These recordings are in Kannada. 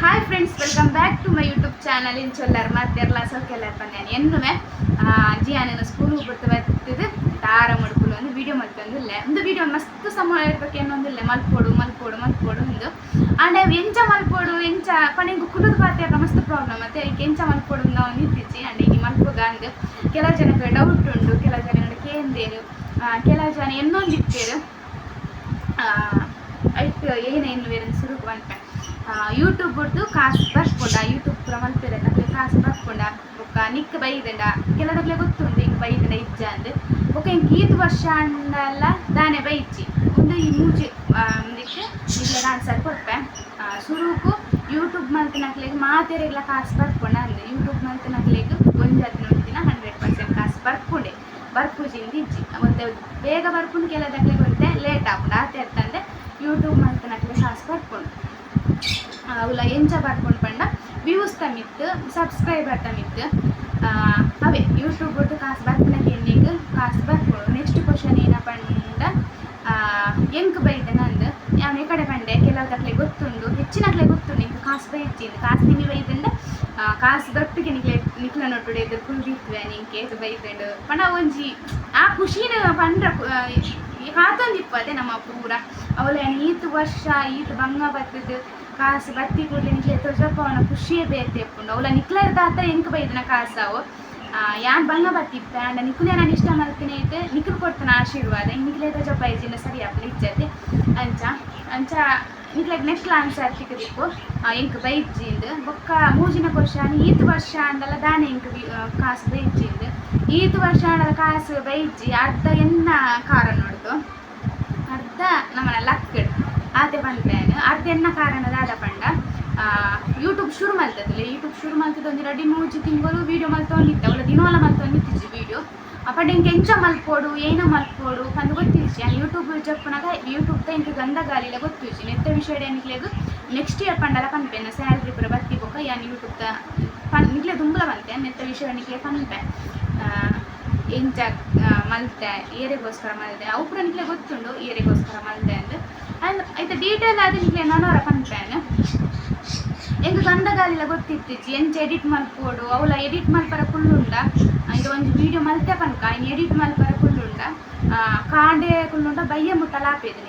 Hi friends welcome back to my YouTube channel in ಚೊಲ್ಲರ್ ಮತ್ತೆರ್ಲ ಸೊಕ್ಕೆಲ್ಲ ಪನ್ಯಾನಿ ಎನ್ನುವೆ ಜಿಯಾನಿನ ಸ್ಕೂಲ್ ಬಿಟ್ಟು ಬರ್ತದೆ ತಾರ ಮುಡುಕುಲು ಒಂದು ವಿಡಿಯೋ ಮಲ್ತೊಂದಿಲ್ಲ ಒಂದು ವಿಡಿಯೋ ಮಸ್ತ್ ಸಮಯ ಇರ್ಬೇಕು ಏನೊಂದಿಲ್ಲ ಮಲ್ಪೋಡು ಮಲ್ಪೋಡು ಮಲ್ಪೋಡು ಒಂದು ಆಂಡ ಎಂಚ ಮಲ್ಪೋಡು ಎಂಚ ಪನೆಂಗು ಕುಲದ ಪಾತೆ ಮಸ್ತ್ ಪ್ರಾಬ್ಲಮ್ ಮತ್ತೆ ಈಗ ಎಂಚ ಮಲ್ಪೋಡು ನಾವು ನಿಂತಿಚ್ಚಿ ಆ್ಯಂಡ್ ಈಗ ಮಲ್ಪೋಗ ಅಂದ್ ಕೆಲವು ಜನಕ್ಕೆ ಡೌಟ್ ಉಂಟು ಕೆಲವು ಜನ ಕೇಂದೇರು ಕೆಲವು ಜನ ಎನ್ನೊಂದಿತ್ತೇರು ಐಟ್ ಏನೇನು ಬೇರೆ ಶುರು ಬಂತ ಯೂಟ್ಯೂಬ್ ಹೊಡೆದು ಕಾಸು ಬರ್ಕೊಂಡ ಯೂಟ್ಯೂಬ್ ಪುರ ಮಲ್ಪೆರೆ ನಕ್ಲೆ ಕಾಸು ಬರ್ಕೊಂಡ ಬೊಕ್ಕ ನಿಕ್ ಬೈದಂಡ ಕೆಲದಕ್ಲೆ ಗೊತ್ತುಂಡು ಹಿಂಗೆ ಬೈದಂಡ ಇಜ್ಜ ಅಂದ್. ಬೊಕ್ಕ ಹಿಂಗೆ ಈದ್ ವರ್ಷ ಅಂಡಲ್ಲ ದಾನೆ ಬೈಜ್ಜಿ. ಒಂದು ಈ ಮೂಜಿ ಮುಂದಕ್ಕೆ ಇಲ್ಲ ಆನ್ಸರ್ ಕೊಡ್ಪೆ ಶುರುಕು ಯೂಟ್ಯೂಬ್ ಮಲ್ತ ನಕ್ಲೆಗ್ ಮಾತೆರೆಗ್ಲ ಕಾಸು ಬರ್ಕೊಂಡ ಅಂದ್. ಯೂಟ್ಯೂಬ್ ಮಲ್ತ ನಕ್ಲೆಗ್ ಒಂದು ಹತ್ತು ದಿನ ಹಂಡ್ರೆಡ್ ಪರ್ಸೆಂಟ್ ಕಾಸು ಬರ್ಕೊಂಡೆ ಬರ್ಪುಜಿಂದ ಇಜ್ಜಿ. ಒಂದು ಬೇಗ ಬರ್ಕೊಂಡು ಕೆಲದಕ್ಲೆ ಗೊತ್ತೆ ಲೇಟ್ ಆಗ್ಬಿಡ ಆತ ಇರ್ತಂದೆ ಯೂಟ್ಯೂಬ್ ಮಲ್ತಿನಕ್ಲೆ ಕಾಸು ಬರ್ಕೊಂಡು ಅವಲ ಎಂಚ ಬರ್ಕೊಂಡು ಪಂಡ. ವ್ಯೂಸ್ ತಮಿತ್ ಸಬ್ಸ್ಕ್ರೈಬರ್ ತಮಿತ್ ಅವೇ ಯೂಟ್ಯೂಬ್ ಬಿಟ್ಟು ಕಾಸು ಬರ್ತಿನ ಎಣ್ಣೆಗೆ ಕಾಸು ಬರ್ಕೊಂಡು ನೆಕ್ಸ್ಟ್ ಕ್ವಶನ್ ಏನಪ್ಪ ಪಂಡ. ಎಂಕ್ ಬೈದೆ ನಂದು. ಯಾವ ಕಡೆ ಪಂಡೆ ಕೆಲವುದಕ್ಲೆ ಗೊತ್ತುಂಡು. ಹೆಚ್ಚಿನಕ್ಲೆ ಗೊತ್ತುಂಡು ಇಂಕ ಕಾಸು ಬೈಚಿಂದು ಕಾಸು ನಿಮಗೆ ಬೈದಂದ ಕಾಸು ದೊಟ್ಟಿಗೆ ನಿಕ್ಲೆ, ನಿಕ್ಲ ನೋಟು ಎದುರು ಕುಲ್ದಿತ್ವೆ ನಿಂಗೆ ಇದು ಬೈದಂಡು ಪಣ ಒಂಜಿ, ಆ ಖುಷಿನ ಪಂಡ್ರ ಅದೇ ನಮ್ಮ ಪೂರ. ಅವಳ ಈತು ವರ್ಷ, ಈತು ಬಂಗ ಬರ್ತದ. ಕಾಸು ಬತ್ತಿ ಕೂಡಲೇ ನಿಕ್ಲೆ ಸ್ವಲ್ಪ ಅವನ ಖುಷಿಯೇ ಬೇತೆ ಇಪ್ಪುಂಡು ಅವಳ ನಿಕ್ಲ ಇರ್ದಾತ ಎಂಕ್ ಬೈದನ ಕಾಸು ಅವು ಯಾನ್ ಬಂಗ ಬತ್ತಿಪ್ಪೆ ಅಂಡ ನಿಕ್ಲೆ ನಾನು ಇಷ್ಟ ಮಾಡ್ತೀನಿ ಇಟ್ಟು ನಿಕ್ಲು ಕೊಡ್ತಾನೆ ಆಶೀರ್ವಾದ. ನಿಕ್ಲೆ ತೋಜಪ್ಪ ಐಜಿನ ಸರಿ ಅಪ್ಪಲಿ ಇಜ್ಜತೆ. ಅಂಚ ಅಂಚ, ನಿಕ್ಲೆಗ್ ನೆಕ್ಸ್ಟ್ ಆನ್ಸರ್ ಸಿಕ್ಕದಿಪ್ಪು ಎಂಕ್ ಬೈಜಿಂದ ಬೊಕ್ಕ ಮೂಜಿನ ವರ್ಷ ಈತ್ ವರ್ಷ ಅಂದಲ್ಲ ದಾನೆ ಎಂಕ್ ಕಾಸು ಬೈಜಿಂದು ಈತ್ ವರ್ಷ ಅಂಡಲ್ಲ ಕಾಸು ಬೈಜಿ ಅರ್ಧ ಎನ್ನ ಕಾರ ನೋಡ್ದು. ಅರ್ಧ ನಮ್ಮನ ಲಕ್ಕಡ್ ಆತೆ ಬಂದ್ರೇನು ಅರ್ಧ ಎನ್ನ ಕಾರಣದಾದ ಪಂಡ ಯೂಟ್ಯೂಬ್ ಶುರು ಮಲ್ತದಲ್ಲ ಯೂಟ್ಯೂಬ್ ಶುರು ಮಲ್ತದ ಒಂದು ರೆಡಿ ಮೂಜಿ ತಿಂಗಳು ವೀಡಿಯೋ ಮಲ್ತೊಂದಿತ್ತ ಅವಳ ದಿನವಲ್ಲ ಮಲ್ತೊಂದಿತ್ತಿಜಿ ವೀಡಿಯೋ ಅಪ್ಪಡ ಇಂಕ ಎಂಚ ಮಲ್ಪೋಡು ಏನ ಮಲ್ಪೋಡು ಅಂತ ಗೊತ್ತಿಜ್ಜಿ ಆ ಯೂಟ್ಯೂಬ್ ಜಪ್ಪನಾಗ ಯೂಟ್ಯೂಬ್ ತ ಇಂಕ ಗಂಧ ಗಾಲಿಲ ಗೊತ್ತಿಜ್ಜಿ ನೆತ್ತ ವಿಷಯ ಏನಿಕ್ಲೇದು ನೆಕ್ಸ್ಟ್ ಇಯರ್ ಪಂಡಲ ಪನ್ಪೆನ ಸ್ಯಾಲ್ರಿ ಪುರ ಬತ್ತಿ ಬೊಕ್ಕ ಯಾನ್ ಯೂಟ್ಯೂಬ್ ತ ಪನ್ ನಿಕ್ಲೆ ದುಂಬುಲ ಬಂತೆ. ನೆತ್ತ ವಿಷಯ ನಿಕ್ಲೆ ಪನ್ಪೆ ಎಂಚ ಮಲ್ತೆ, ಏರೆಗೋಸ್ಕರ ಮಲ್ತೆ. ಅವ್ರ ನಿಕ್ಲೆ ಗೊತ್ತುಂಡು, ಏರೆಗೋಸ್ಕರ ಮಲ್ತೆ ಐತೆ ಎಲ್ಲ ಆದ ನಿಕ್ಲೆ ನನವರ ಪನ್ಪೇನು ಎಂಕ್ ಗಂಧಗಾಲಿಲ ಗೊತ್ತಿತ್ತಿಜ್ಜಿ ಎಂಚ ಎಡಿಟ್ ಮಲ್ಪೋಡು ಅವಳ ಎಡಿಟ್ ಮಲ್ಪರ ಕುಲ್ಲುಂಡ ಇದು ಒಂದು ವಿಡಿಯೋ ಮಲ್ತೆ ಪನ್ಕ. ಇನ್ನು ಎಡಿಟ್ ಮಲ್ಪರ ಕುಲ್ಲುಂಡ ಕಾಂಡೆ ಕುಲ್ಲುಂಡ ಬಯ್ಯ ಮುಟ್ಟಲ ಆಪೇದು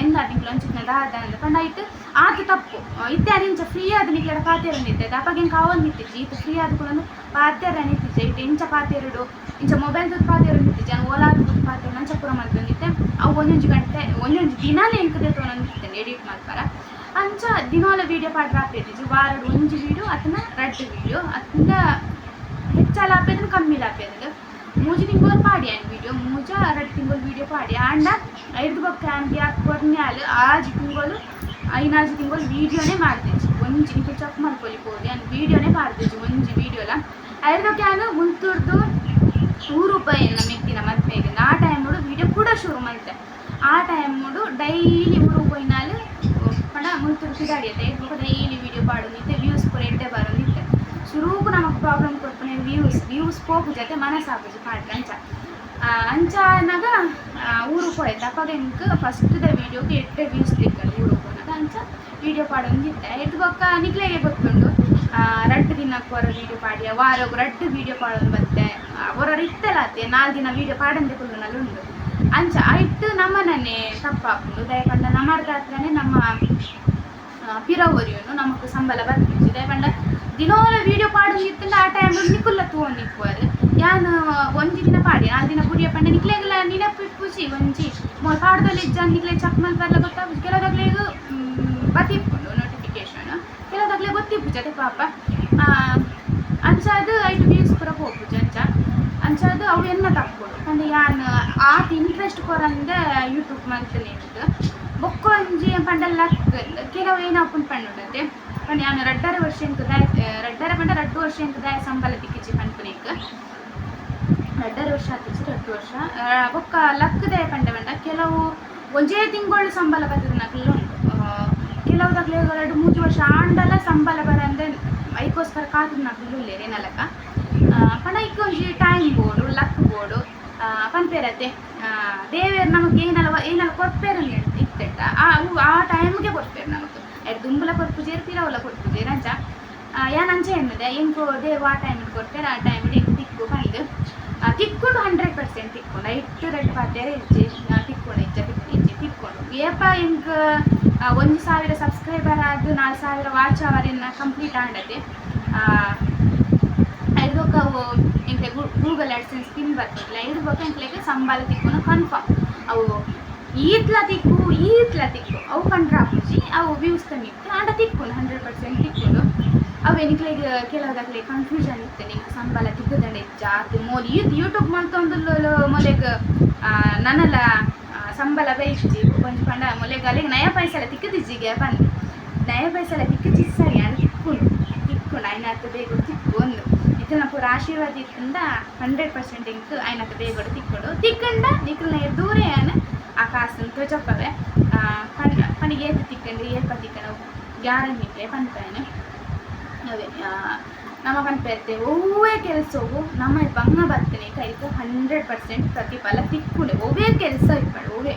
ಎಂದ ನಿಂಗೆ ಒಂಚಿನ ದಾದ ಅಂದ ಪಂಡ ಇಟ್ಟು ಆತು ತಪ್ಪು. ಇತ್ತೆ ಅದಿಂಚ ಫ್ರೀ ಆದ ನಿಕ್ಲೆಡ ಪಾತೆರ ನಿಂತೆ ಅಪ್ಪಗೆ ಕಾವನ್ ನಿತ್ತಿಜಿ ಇತ್ತು ಫ್ರೀ ಆದ ಕೂಡ ಪಾತೆರ ನಿಂತಿಜ್ಜೆ ಇಟ್ಟು ಎಂಚ ಪಾತೆರಡು ಇಂಚ ಮೊಬೈಲ್ ದುಡ್ಡು ಪಾತೆರ ನಿಂತಿಜ್ಜೆ ನಾನು ಓಲಾದ ದುಡ್ಡು ಪಾತೆರ ನಂಚ ಪುರ ಮಲ್ತೊಂದಿತ್ತೆ ಅವು ಒಂದೊಂದು ಗಂಟೆ, ಒಂದೊಂದು ದಿನಾನೇ ಎಂಕದೆ ತೊಗೊಂಡಿರ್ತೇನೆ ಎಡಿಟ್ ಮಾಡ್ತಾರ ಅಂಚ ದಿನಾಲ ವೀಡಿಯೋ ಪಾಡ್ರ ಆಪೇದಿಜಿ ವಾರದ ಒಂಜಿ ವೀಡಿಯೋ ಅತನ ರಡ್ಡು ವೀಡಿಯೋ ಅತಂದ ಹೆಚ್ಚಾಲ ಆಪೇದನ ಕಮ್ಮಿ ಆಪೇದದು ಮೂಜಿ ತಿಂಗಳು ಪಾಡಿ ಆನ್ ವೀಡಿಯೋ ಮೂಜ ಅರಡ್ ತಿಂಗಳು ವೀಡಿಯೋ ಪಾಡಿ. ಆಂಡ ಐದು ಕ್ಯಾನ್ ಆನ್ಗೆ ಕೊರ್ನ್ಯಾಲ್ ಆಜಿ ತಿಂಗಳು ಐನಾಜು ತಿಂಗಳು ವೀಡಿಯೋನೇ ಮಾಡ್ತೀನಿ. ಒಂಜಿ ನಿಮಗೆ ಚೆಕ್ ಮಾಡ್ಕೊಳ್ಳಿ ಹೋಗಿ ಅಂದ್ರೆ ವೀಡಿಯೋನೇ ಮಾಡ್ತಿದ್ಜಿ ಒಂಜಿ ವೀಡಿಯೋಲ ಐದು ಕ್ಯಾನು ಮುಂತುರ್ದು ನೂರು ರೂಪಾಯಿ ಎಲ್ಲ ಮೆಕ್ಕಿನ ಮದ್ವೆಗೆ ಆ ನೋಡು ವೀಡಿಯೋ ಕೂಡ ಶುರು ಮಾಡ್ತೆ ಆ ಟೈಮುಡು ಡೈಲಿ ಊರು ಹೋಯ್ನಾಲು ಮುಂತೂರು ಮುಂತುರು ಐದು ಇವಾಗ ಡೈಲಿ ವೀಡಿಯೋ ಪಾಡೋದಿತ್ತೆ ವ್ಯೂಸ್ ಪೂರ ಎಡ್ಡೆ ಬರೋದಿತ್ತೆ ಶುರುಗೂ ನಮಗೆ ಪ್ರಾಬ್ಲಮ್ ಕೊಡ್ಪನೆ ವ್ಯೂಸ್ ವ್ಯೂಸ್ ಹೋಗು ಜೊತೆ ಮನಸ್ಸಾಗೋದು ಪಾಡ್ರೆ ಅಂಚ ಅಂಚ ಅನ್ನಗ ಊರು ಹೋಯ್ತು ಅಪ್ಪಾಗ ಇಂಕ್ ಫಸ್ಟ್ದ ವೀಡಿಯೋಗೆ ಎಟ್ಟೆ ವ್ಯೂಸ್ ತಿಕ್ಕಳು ಊರು ಹೋದಾಗ ಅಂಚ ವೀಡಿಯೋ ಪಾಡೊಂದಿತ್ತೆ ಇದು ಬೊಕ್ಕ ನಿಕ್ಲೆಗೆ ಗೊತ್ತುಂಡು ರಡ್ಡು ದಿನಕ್ಕೆ ಹೊರ ವೀಡಿಯೋ ಪಾಡಿಯ. ವಾರ ರಡ್ಡು ವೀಡಿಯೋ ಪಾಡೋದು ಬತ್ತೆ ಹೊರ ಅತ್ತೆ ನಾಲ್ಕು ದಿನ ವೀಡಿಯೋ ಪಾಡಂದೆ ಕುಲ್ಲುನಲ್ಲಿ ಉಂಡು ಅಂಚ ಐಟ್ ನಮ್ಮನೇ ತಪ್ಪಾಕೊಂಡು ದಯಪಂಡ ನಮ್ಮರ್ದ ಹತ್ರನೇ ನಮ್ಮ ಪಿರವರಿಯನ್ನು ನಮಕ್ ಸಂಬಳ ಬರ್ತಿತ್ತು ದಯಪಂಡ ದಿನೋಲ ವೀಡಿಯೋ ಪಾಡು ಇತ್ತಂಡ ಆ ಟೈಮ್ ನಿಕ್ಕುಲ್ಲ ತೂನ್ ನಿಕ್ಕುವರು ಯಾನ್ ಒಂಜಿ ದಿನ ಪಾಡಿ ನಾಲ್ಕು ದಿನ ಪುಡಿಯ ಪಂಡ ನಿಕ್ಲೆಗಲ ನೆನಪು ಪುಸಿ ಒಂಜಿ ಪಾಡ್ದಲ್ಲಿ ಇಜ್ಜ ನಿಕ್ಲೆ ಚಕ್ ಮಲ್ಪರ್ಲ ಗೊತ್ತಾಗ ಕೆಲವದಾಗ್ಲೇಗ ಬತ್ತಿಪ್ಪುಂಡು ನೋಟಿಫಿಕೇಶನ್ ಕೆಲವದಾಗ್ಲೇ ಗೊತ್ತಿಪ್ಪುಜತೆ ಪಾಪ. ಅಂಚಾದ ಐಟು ವ್ಯೂಸ್ ಪೂರ ಹೋಗ್ಪುಜ ಅಂಚ. ಅಂಚಾದ ಅವು ಎನ್ನ ತಪ್ಪುಡು ಪಂಡ ಯಾನ್ ಆತ್ ಇಂಟ್ರೆಸ್ಟ್ ಕೊರಂದ ಯೂಟ್ಯೂಬ್ ಮಂತನೇ ಇತ್ತು ಬೊಕ್ಕ ಒಂಜಿ ಪಂಡಲ್ಲ ಕೆಲವು ಏನಾಪುಂಡು ಪಂಡುಂಡತೆ ಪಂಡ ಯಾನ್ ರಡ್ಡರ ವರ್ಷ ಎಂಕ್ ದಾಯ ರಡ್ಡರ ಪಂಡ ರಡ್ಡು ವರ್ಷ ಎಂಕ್ ದಾಯ ಸಂಬಳ ತಿಕ್ಕಿಚ್ಚಿ ಪನ್ಪುನೇಕ್ ರಡ್ಡರ ವರ್ಷ ಆತಿಚ್ಚಿ ಎರಡು ವರ್ಷ. ಬೊಕ್ಕ ಲಕ್ಕದೆ ಪಂಡ ಪಂಡ ಕೆಲವು ಒಂಜೇ ತಿಂಗಳು ಸಂಬಳ ಬರ್ತದೆ ನಕಲು ಉಂಟು ತಗ್ಲೆ ಎರಡು ಮೂರು ವರ್ಷ ಆಂಡಲ ಸಂಬಳ ಬರಂದೆ ಐಕೋಸ್ಕರ ಕಾದು ನಕಲು ಇಲ್ಲೇರಿ ನಲಕ ಪಂಡ ಇಕ್ಕ ಒಂಜಿ ಟೈಮ್ ಬೋಡು ಲಕ್ ಬೋಡು. ಪಂಪೇರತ್ತೆ ದೇವೇರು ನಮಗೆ ಏನಲ್ಲ ಏನಲ್ಲ ಕೊಡ್ಪೇರು ಇತ್ತೆಟ್ಟ. ಆ ಟೈಮ್ಗೆ ಕೊಡ್ಪೇರು ನಮಗೆ. ಎರಡು ದುಂಬಲ ಕೊರ್ಪುಜೇರು ಪಿರವುಲ ಕೊರ್ಪುಜೇರು ಅಂಚ. ಯಾನ್ ಅಂಚೆ ಎನ್ನದೆ? ಹೆಂಗೋ ದೇವ್ ಆ ಟೈಮ್ ಕೊಡ್ತಾರೆ ಆ ಟೈಮ್ ಎಂಕು ತಿಕ್ಕು ಬಂದು ತಿಕ್ಕೊಂಡು ಹಂಡ್ರೆಡ್ ಪರ್ಸೆಂಟ್ ತಿಕ್ಕೊಂಡು ಐಟು ರೆಡ್ ಪಾತ್ರೆ ಇಜ್ಜಿ ತಿಕ್ಕೊಂಡು ಇಜ್ಜ ಇಜ್ಜೆ ತಿಕ್ಕೊಂಡು ಏಪ ಹಿಂಗ ಒಂದು ಸಾವಿರ ಸಬ್ಸ್ಕ್ರೈಬರ್ ಆದು ನಾಲ್ಕು ಸಾವಿರ ವಾಚ್ ಅವರ್ ಇನ್ನ ಕಂಪ್ಲೀಟ್ ಆಂಡತೆ ಐದು ಅವು ಎಂಕ್ಲೆ ಗೂಗಲ್ ಆಡ್ಸೆನ್ಸ್ ಸ್ಕಿನ್ ಬರ್ತಿಲ್ಲ ಐದು ಬೊಕ್ಕ ಎಂಕ್ಲೆಗೆ ಸಂಬಳ ತಿಕ್ಕೊಂಡು ಕನ್ಫರ್ಮ್ ಅವು ಈತ್ಲ ತಿಕ್ಕು ಈತ್ಲ ತಿಕ್ಕು, ಅವು ಕಂಡ್ರೆ ಅವು ವ್ಯೂಸ್ ತಂದಿತ್ತು ಆಂಡ ತಿಕ್ಕೊಂಡು ಹಂಡ್ರೆಡ್ ಪರ್ಸೆಂಟ್ ತಿಕ್ಕೊಂಡು. ಅವು ಎನಿಕ್ಲೆಗೆ ಕೆಲವುದಾಗ್ಲೆ ಕನ್ಫ್ಯೂಷನ್ ಇತ್ತು. ನಿಂಗೆ ಸಂಬಳ ತಿಕ್ಕದಂಡೆ ಜಾತಿ ಮೋಲಿ ಇದು ಯೂಟ್ಯೂಬ್ ಮಂತೊಂದು ಮೊಲೆಗ್ ನನ್ನಲ್ಲ ಸಂಬಳ ಬೈಜಿ ಕೊಂಚ ಪಂಡ ಮೊಲೆಗ್, ಅಲ್ಲಿಗೆ ನಯ ಪೈಸಲ ತಿಕ್ಕದಿಜ್ಜಿಗೆ ಬಂದು ನಯ ಪೈಸಲ ತಿಕ್ಕಿ ಸರಿ ಅದು ತಿಕ್ಕೊಂಡು ತಿಕ್ಕೊಂಡು ಆಯ್ನತ್ತು ಬೇಗ ತಿಕ್ಕೊಂಡು ನಿಖಲ್ನ ಪೂರ ಆಶೀರ್ವಾದ ಇತ್ತಿಂದ ಹಂಡ್ರೆಡ್ ಪರ್ಸೆಂಟ್ ಇಂಕ್ ಆಯ್ನತ್ತು ಬೇಗ ತಿಕ್ಕೊಂಡು. ತಿಕ್ಕಂಡ ನಿಕ್ಕಲ್ನ ದೂರ ಏನು ಆ ಕಾಸು ತೊಜಪ್ಪವೆ. ಪಣಿಗೆ ಏತು ತಿಕ್ಕಂಡು ಏರ್ಪ ತಿಕ್ಕಂಡು. ಗ್ಯಾರಂಟಿಗೆ ಪಂಪಾಯನೆ ನಮಗೆ ಅನ್ಪೈತೆ ಒವ್ವೇ ಕೆಲಸವು ನಮ್ಮ ಬಂಗ ಬರ್ತೀನಿ, ಕೈಗೂ ಹಂಡ್ರೆಡ್ ಪರ್ಸೆಂಟ್ ಪ್ರತಿಫಲ ತಿಕ್ಕುಂಡೆ ಒವೇ ಕೆಲಸ ಇಪ್ಪಳು ಒವೇ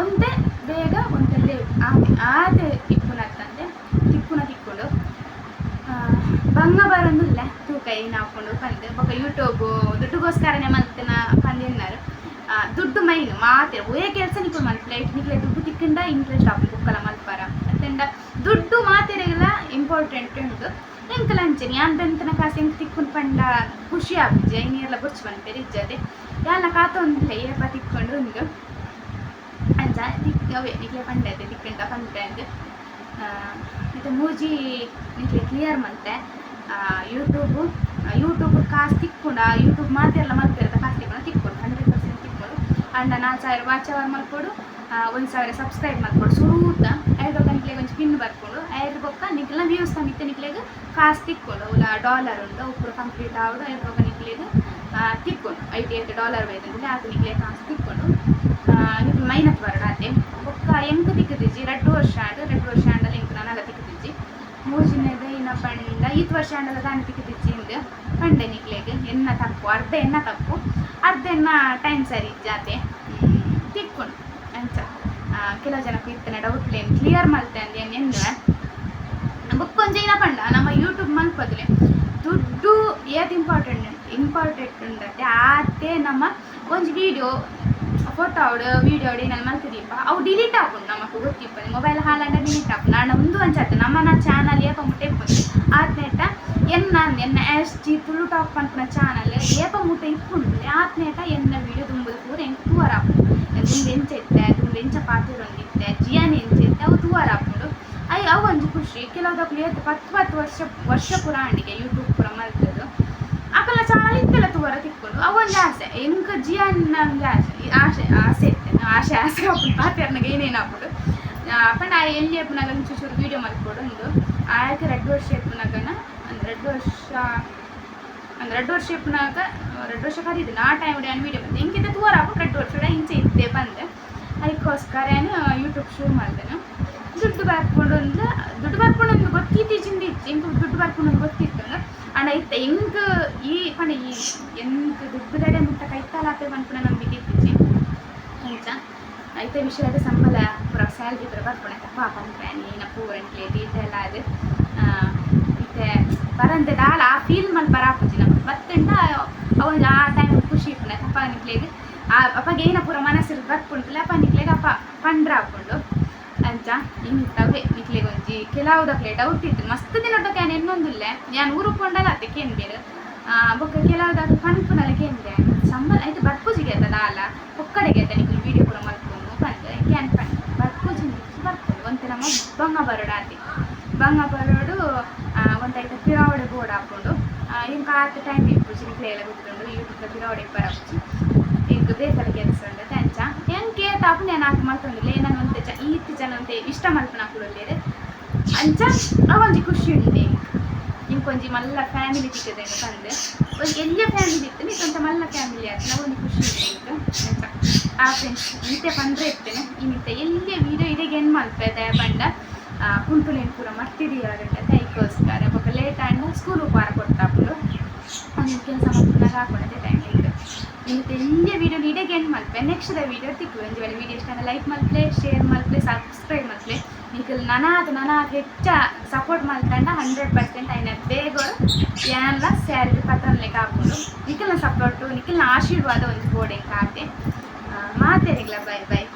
ಒಂದೇ ಬೇಗ ಒಂದಲ್ಲಿ ಆದೆ ಆದೆ ತಿಕ್ಕುನ ಅಂತಂದೆ ತಿಕ್ಕುನ ತಿಕ್ಕೊಂಡು ಬಂಗ ಬರೋದಿಲ್ಲ ತೂಕೈ ನಾಕೊಂಡು ಬಂದು ಬೊಕ್ಕ ಯೂಟ್ಯೂಬ್ ದುಡ್ಡುಗೋಸ್ಕರನೇ ಮಲ್ತಿನ ಪಂದಿನಾರು ದುಡ್ಡು ಮೈನ್ ಮಾತೆ ಒಯ್ಯ ಕೆಲಸ ನಿಕ್ಕು ಮಲ್ತಿಲ್ಲ ಇಟ್ನಿಕ್ಲೆ ದುಡ್ಡು ತಿಕ್ಕಿಂದ ಇಂಟ್ರೆಸ್ಟ್ ಆಗಿ ಬುಕ್ಕಲ್ಲ ಮಲ್ಪಾರ. ಅತ್ತೆಂಡ ದುಡ್ಡು ಮಾತಿರೆಲ್ಲ ಇಂಪಾರ್ಟೆಂಟ್ ಉಂಟು. ಅಂಚನೆ ಯಾನ್ ಬೆಂತನ ಕಾಸು ಎಂಕ್ ತಿಕ್ಕೊಂಡು ಪಂಡ ಖುಷಿ ಆಪಿಜೆ ಇನ್ನೆಲ್ಲ ಬುರ್ಚು ಬಂದ್ಪೇರಿ ಇಜ್ಜದೆ ಕಾತ ಒಂದು ಏಪ ತಿಕ್ಕೊಂಡು ಒಂದು ಅಂಚ ತಿಕ್ ಅವೇ ನಿಕ್ಲೆ ಪಂಡದೆ ತಿಕ್ಕಂಡ ಪಂಪೆ ಅಂದು ಇದು ಮೂಜಿ ನಿಕ್ಲೆ ಕ್ಲಿಯರ್ ಮಂತೆ ಯೂಟ್ಯೂಬು ಯೂಟ್ಯೂಬ್ ಕಾಸು ತಿಕ್ಕೊಂಡು ಆ ಯೂಟ್ಯೂಬ್ ಮಾತೆಲ್ಲ ಮಲ್ಪಿರದ ಕಾಸು ತಿಕ್ಕೊಂಡು ತಿಕ್ಕೊಂಡು ಹಂಡ್ರೆಡ್ ಪರ್ಸೆಂಟ್ ತಿಕ್ಕೊಂಡು ಅಂಡ ನಾಲ್ಕು ಸಾವಿರ ವಾಚ್ ಅವರ್ ಮಲ್ಕೊಡು ಒಂದು ಸಾವಿರ ಸಬ್ಸ್ಕ್ರೈಬ್ ಮಾಡ್ಕೊಡು ಸುರೂತ ಐದು ಗಂಟೆಗೆ ಒಂದು ಪಿನ್ ಬರ್ಕೊಂಡು ಐದು ಬೊಕ್ಕ ನಿಕ್ಲ ವ್ಯೂಸ್ ತಮಿತ್ತೆ ನಿಕ್ಲೆಗೆ ಕಾಸು ತಿಕ್ಕೊಂಡು ಅವಲ ಡಾಲರ್ ಉಂಟು ಉಪ್ಪು ಕಂಪ್ಲೀಟ್ ಆಗೋದು ಐದು ಬೊಕ್ಕ ನಿಕ್ಲೆಗೆ ತಿಕ್ಕೊಂಡು. ಐಟಿ ಐದು ಡಾಲರ್ ಬೇಕಂದ್ರೆ ಅದು ನಿಕ್ಲೆ ಕಾಸು ತಿಕ್ಕೊಂಡು. ನಿಕ್ಲು ಮೈನತ್ ಬರಡಾತೆ ಬೊಕ್ಕ ಎಂಕ ತಿಕ್ಕದಿಜ್ಜಿ ಎರಡು ವರ್ಷ ಆಡು ಎರಡು ವರ್ಷ ಆಂಡಲ ಎಂಕ ನನಗ ತಿಕ್ಕದಿಜ್ಜಿ ಮೂಜಿನದ ಇನ್ನ ಪಂಡ ಐದು ವರ್ಷ ಆಂಡಲ ದಾನಿ ತಿಕ್ಕದಿಜ್ಜಿ ಇಂದು ಪಂಡೆ ನಿಕ್ಲೆಗೆ ಎನ್ನ ತಪ್ಪು ಅರ್ಧ ಎನ್ನ ತಪ್ಪು ಅರ್ಧ ಎನ್ನ ಟೈಮ್ ಸರಿ ಜಾತೆ ತಿಕ್ಕೊಂಡು. ಅಂಚ. ಕೆಲವು ಜನಕ್ಕೆ ಇರ್ತೇನೆ ಡೌಟ್ ಏನು ಕ್ಲಿಯರ್ ಮಾಡ್ತೆ ಅಂದೆ ಎನ್ನುವೆ? ಬುಕ್ಕೊಂಜ ಏನ ಪಂಡ, ನಮ್ಮ ಯೂಟ್ಯೂಬ್ ಮಲ್ಪದ್ಲೆ. ದುಡ್ಡು ಏತ್ ಇಂಪಾರ್ಟೆಂಟ್ ಇಂಪಾರ್ಟೆಂಟ್ ಉಂಡತೆ ಆತೆ ನಮ್ಮ ಒಂಜಿ ವಿಡಿಯೋ ಫೋಟೋ ಅವಡು ವಿಡಿಯೋ ಅವಡು ಏನಲ್ಲಿ ಮಲ್ತಿದೀಪ ಅವು ಡಿಲೀಟ್ ಆಪುಂಡು ನಮಕ್ ಗೊತ್ತಿಪ್ಪ ಮೊಬೈಲ್ ಹಾಲಂಡ ಡಿಲೀಟ್ ಆಂಡ ನಾನು ಒಂದು ಅಂಚಾತೆ ನಮ್ಮನ ಚಾನಲ್ ಏಪ ಮುಟ್ಟೆ ಇಪ್ಪುಂಡು ಆತ್ನೇಟ ಎನ್ನ ಎನ್ನ ಎಸ್ ಜಿ ತುಳು ಟಾಪ್ ಪಂಪನ ಚಾನಲ್ ಏಪ ಮುಟ್ಟೆ ಇಪ್ಪುಂಡು ಆತ್ನೇಟ ಎನ್ನ ವಿಡಿಯೋ ತುಂಬುದು ಪೂರ ಎಂಕ್ ತೂವರ ಆಪುಂಡು ಎಂಚ ಇತ್ತೆ ದುಂಬು ಎಂಚ ಪಾತ್ರ ಒಂದಿತ್ತೆ ಜಿಯಾನ್ ಎಂಚ ಇತ್ತೆ ಅವು ತೂವರ ಆಪುಂಡು ಒಂಜಿ ಖುಷಿ? ಕೆಲವುದಕ್ಲು ಪತ್ತು ಪತ್ತು ವರ್ಷ ವರ್ಷ ಅಂಡಿಗೆ ಯೂಟ್ಯೂಬ್ ಪುರ ಮಾಡ್ತದ್ದು ಅಕಲ ಚಾಲ ಇತ್ತೆಲ್ಲ ತೂವರ ತಿಕ್ಕೊಂಡು ಅವೊಂದು ಆಸೆ, ಎಂಕ ಜಿಯಾನ್ ನಮ್ಗೆ ಆಸೆ ಆಸೆ ಆಸೆ ಇತ್ತೆ ಆಸೆ ಆಸೆ ಆಪುಂಡು ಪಾತ್ರೆರ್ನಾಗ ಏನೇನು ಆಪುಡು ಪಂಡ ಆ ಎಲ್ಲಿ ಎಪ್ಪನಾಗ ಚೂರು ವೀಡಿಯೋ ಮಾಡ್ಕೊಡು ಒಂದು. ಆಯ್ಕೆ ಎರಡು ವರ್ಷ ಅಪ್ಪನಾಗನ ಅಂದ್ರೆ ಎರಡು ವರ್ಷ ಅಂದ್ರೆ ಎರಡು ವರ್ಷ ಅಪ್ಪನಾಗ ಎರಡು ವರ್ಷ ಕರೀದಿನ, ಆ ಟೈಮ್ ನಾನು ವೀಡಿಯೋ ಬಂದೆ? ಹೆಂಗಿದ್ದೆ ತೂರ ಹಾಕೊಂಡು ಎರಡು ವರ್ಷ ಇಂಚೆ ಇದ್ದೆ ಬಂದೆ. ಅದಕ್ಕೋಸ್ಕರ ಯೂಟ್ಯೂಬ್ ಶುರು ಮಾಡಿದೆನು. ದುಡ್ಡು ಬರ್ಕೊಂಡು ಒಂದು ದುಡ್ಡು ಬರ್ಕೊಂಡು ಒಂದು ಗೊತ್ತಿತ್ತು ಚಿಂದ ಇತ್ತು. ಹೆಂಗೆ ದುಡ್ಡು ಬರ್ಕೊಂಡು ಒಂದು ಗೊತ್ತಿತ್ತು ಅಣ್ಣ, ಇತ್ತ ಹೆಂಗೆ ಈ ಪಣ ಈ ಎಂತ ದುಡ್ಡು ದಡೆ ಮುಟ್ಟ ಕೈತಾಲ ಆತ ಬಂದ್ಪುಣ ನಂಬಿಕೆ ಇತ್ತಿಚ್ಚಿ ಅಂಚ ಐತೆ ವಿಷಯದ ಸಂಬಳ, ಪೂರ ಸ್ಯಾಲ್ರಿ ಪೂರ ಬರ್ಪಣೆ ಪಾಪ ಅಂದ್ರೆ ನೀನ ಇದೆ ಡೀಟೇಲ್ ಅದು. ಮತ್ತೆ ಬರಂತೆ ದಾಲ ಆ ಫೀಲ್ ಮಲ್ ಬರಾಪುಜಿ ನಮ್ಮ ಬತ್ತಂಡ ಅವಾಗ ಆ ಟೈಮ್ ಖುಷಿ ಇಪ್ಪುಂಡ ತಪ್ಪ ನಿಕ್ಲೆಗ್ ಆ ಅಪ್ಪಗೆ ಏನ ಪೂರ ಮನಸ್ಸಿರ್ ಬರ್ಪುಂಟಲ್ಲ ಅಪ್ಪ ನಿಕ್ಲೆಗ್ ಅಪ್ಪ ಪಂಡ್ರ ಹಾಕೊಂಡು ಅಂಚ ಇಂತವೇ ನಿಕ್ಲೆಗ್ ಒಂಜಿ ಕೆಲವುದಕ್ಲೆ ಡೌಟ್ ಇತ್ತು ಮಸ್ತ್ ದಿನದಕ್ಕೆ ನಾನು ಇನ್ನೊಂದಿಲ್ಲ ನಾನು ಊರು ಕೊಂಡಲ್ಲ ಅತ್ತೆ ಬೇರೆ ಬೊಕ್ಕ ಕೆಲವುದಾಗ ಪನ್ಪುನಲ್ಲ ಕೇಂದ್ರೆ ಸಂಬಳ ಆಯ್ತು ಬರ್ಪೂಜಿಗೆ ಅದ ದಾಲ ಒಕ್ಕಡೆಗೆ ಅದ ನಿಕ್ಲು ವಿಡಿಯೋ ಕೂಡ ಮಾಡ್ಕೊಂಡು ಬಂದು ಕ್ಯಾನ್ ಪನ್ ಬರ್ಪೂಜಿ ಬರ್ತದೆ ಒಂದು ನಮ್ಮ ಬಂಗ ಬರೋಡು ಆತಿ ಬಂಗ ಬರೋಡು ಒಂದೈತೆ ಪಿರಾವಡೆ ಬೋರ್ಡ್ ಹಾಕೊಂಡು ಇಂಕ ಆತ ಟೈಮ್ ಇಪ್ಪುಜಿ ನಿಕ್ಲೆ ಎಲ್ಲ ಕೂತ್ಕೊಂಡು ಯೂಟ್ಯೂಬ್ ಪಿರಾವಡೆ ಬರಪುಜಿ. ಈಗ ಬೇಸರ ಕೆಲಸ ಉಂಡು ತಂಚ ಎಂಕೆ ತಾಪು ನಾನು ಹಾಕಿ ಮಲ್ತೊಂದಿಲ್ಲ ನಾನು ಒಂತೆ ಜ ಈತ್ ಜನ ಅಂತ ಇಷ್ಟ ಮಲ್ಪನ ಹಾಕೊಳ್ಳೇರು ಅಂಚ ಅವಂಜಿ ಖುಷಿ ಉಂಟು. ಇಂಕೊಂಜಿ ಮಲ್ಲ ಫ್ಯಾಮಿಲಿ ತಿಕ್ಕದೇನು ಬಂದು ಒಂದು ಎಲ್ಲ ಫ್ಯಾಮಿಲಿ ಇತ್ತು? ನೀಕೊಂತ ಮಲ್ಲ ಫ್ಯಾಮಿಲಿ ಆಯ್ತು. ನಾವೊಂದು ಖುಷಿ ಉಂಟು ಅಂಚ ಆ ಫ್ರೆಂಡ್ಸ್ ಇಂತೆ ಪಂದ್ರೆ ಇರ್ತೇನೆ. ಇನ್ನಿತ ಎಲ್ಲಿ ವೀಡಿಯೋ ಇದೆಗೆ ಏನು ಮಲ್ಪೆ ದಯ ಬಂಡ ಕುಂಟುಲೇನು ಪೂರ ಅಂತ ಐಕೋಸ್ಕರ ಒಬ್ಬ ಲೇಟ್ ಆಂಡ ಸ್ಕೂಲ್ ಉಪಹಾರ ಕೊಟ್ಟಾಪುಡು ಒಂದು ಕೆಲಸ ಮಾಡ್ಕೊಂಡಾಗ ಹಾಕೊಂಡೆ ಟೈಮ್ ಇವತ್ತು ವಿಡಿಯೋ ನೀಡಿಗೆ ಏನು ಎಂಡ್ ಮಲ್ಪೆ ನೆಕ್ಸ್ಟ್ ವಿಡಿಯೋ ತಿಕ್ಕು ಒಂದು ವೇಳೆ ವಿಡಿಯೋ ಇಷ್ಟ ಲೈಕ್ ಮಾಡ್ಲೆ ಶೇರ್ ಮಾಡ್ಲೆ ಸಬ್ಸ್ಕ್ರೈಬ್ ಮಲ್ಪೆ ಈಗ ನನಾದ ನನಾದ ಹೆಚ್ಚ ಸಪೋರ್ಟ್ ಮಾಡ್ಕಂಡ ಹಂಡ್ರೆಡ್ ಪರ್ಸೆಂಟ್ ಅಯ್ನ ಬೇಗೋರು ಏನೆಲ್ಲ ಸ್ಯಾರಿ ಪತ್ರನ್ಲೆಕ್ಕ ಹಾಕೊಂಡು ನಿಖಿಲ್ನ ಸಪೋರ್ಟು ನಿಖಿಲ್ನ ಆಶೀರ್ವಾದ ಒಂದು ಬೋರ್ಡೆಂಗೆ ಹಾಕಿ ಮಾತೇನಿಲ್ಲ ಬಾಯ್ ಬಾಯ್